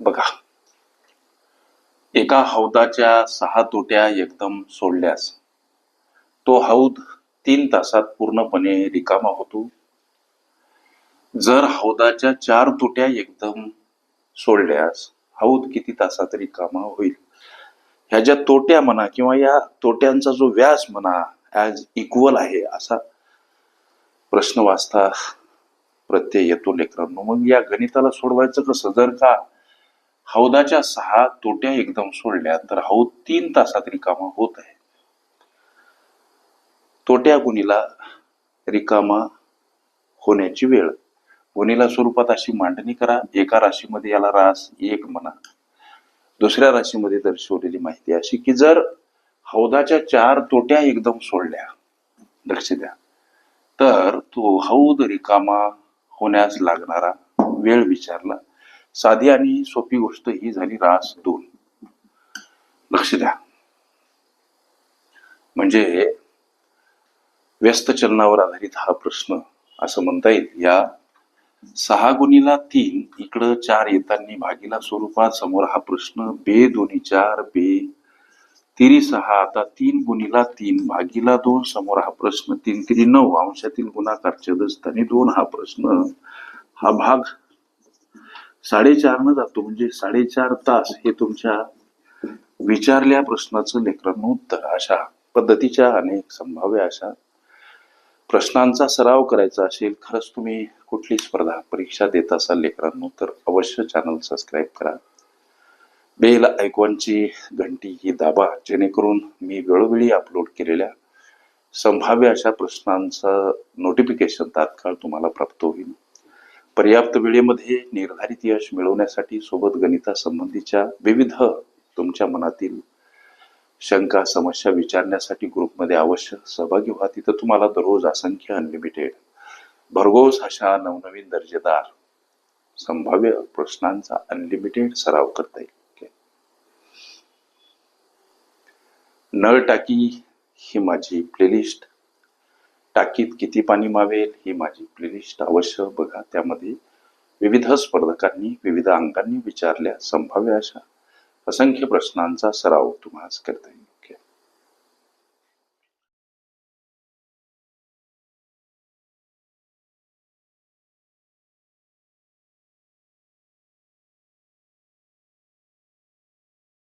बघा. एका हौदाच्या सहा तोट्या एकदम सोडल्यास तो हौद तीन तासात पूर्णपणे रिकामा होतो. जर हौदाच्या चार तोट्या एकदम सोडल्यास हौद किती तासात रिकामा होईल? ह्या ज्या तोट्या म्हणा किंवा या तोट्यांचा जो व्यास म्हणा ॲज इक्वल आहे असा प्रश्न वाचता प्रत्यय येतो लेकरांनो. मग या गणिताला सोडवायचं कसं? जर का हौदाच्या सहा तोट्या एकदम सोडल्या तर हौद तीन तासात रिकामा होत आहे. तोट्या गुणीला रिकामा होण्याची वेळ. गुणीला स्वरूपात अशी मांडणी करा. एका राशीमध्ये याला रास एक म्हणा. दुसऱ्या राशीमध्ये दर्शवलेली माहिती अशी की जर हौदाच्या चार तोट्या एकदम सोडल्या लक्ष द्या तर तो हौद रिकामा होण्यास लागणारा वेळ विचारला. साधी आणि सोपी गोष्ट ही झाली रास दोन. लक्ष द्या. म्हणजे व्यस्त चलनावर आधारित हा प्रश्न असं म्हणता येईल. या सहा गुणीला तीन इकडं चार येताना भागीला स्वरूपात समोर हा प्रश्न बे दोन्ही चार बे तिरी सहा आता तीन गुणीला तीन भागीला दोन समोर हा प्रश्न तीन तिरी नऊ अंशातील गुणाकार छेदस्थानी दोन हा प्रश्न हा भाग साडेचारनं जातो म्हणजे साडेचार तास हे तुमच्या विचारल्या प्रश्नाचं लेकरांनो उत्तर. अशा पद्धतीच्या अनेक संभाव्य अशा प्रश्नांचा सराव करायचा असेल खरंच तुम्ही कुठली स्पर्धा परीक्षा देत असाल लेकरांनो तर अवश्य चॅनल सबस्क्राईब करा. बेल ऐकवांची घंटी ही दाबा जेणेकरून मी वेळोवेळी अपलोड केलेल्या संभाव्य अशा प्रश्नांचं नोटिफिकेशन तात्काळ तुम्हाला प्राप्त होईल. पर्याप्त वेळेमध्ये निर्धारित यश मिळवण्यासाठी सोबत गणितासंबंधीच्या विविध तुमच्या मनातील शंका समस्या विचारण्यासाठी ग्रुपमध्ये अवश्य सहभागी व्हा. तिथं तुम्हाला दररोज असंख्य अनलिमिटेड भरघोस अशा नवनवीन दर्जेदार संभाव्य प्रश्नांचा अनलिमिटेड सराव करता येईल. नळ टाकी ही माझी प्लेलिस्ट टाकीत किती पाणी मावेल ही माझी प्लेलिस्ट अवश्य बघा. त्यामध्ये विविध स्पर्धकांनी विविध अंगांनी विचारल्या संभाव्य अशा असंख्य प्रश्नांचा सराव तुम्हाला करता येईल.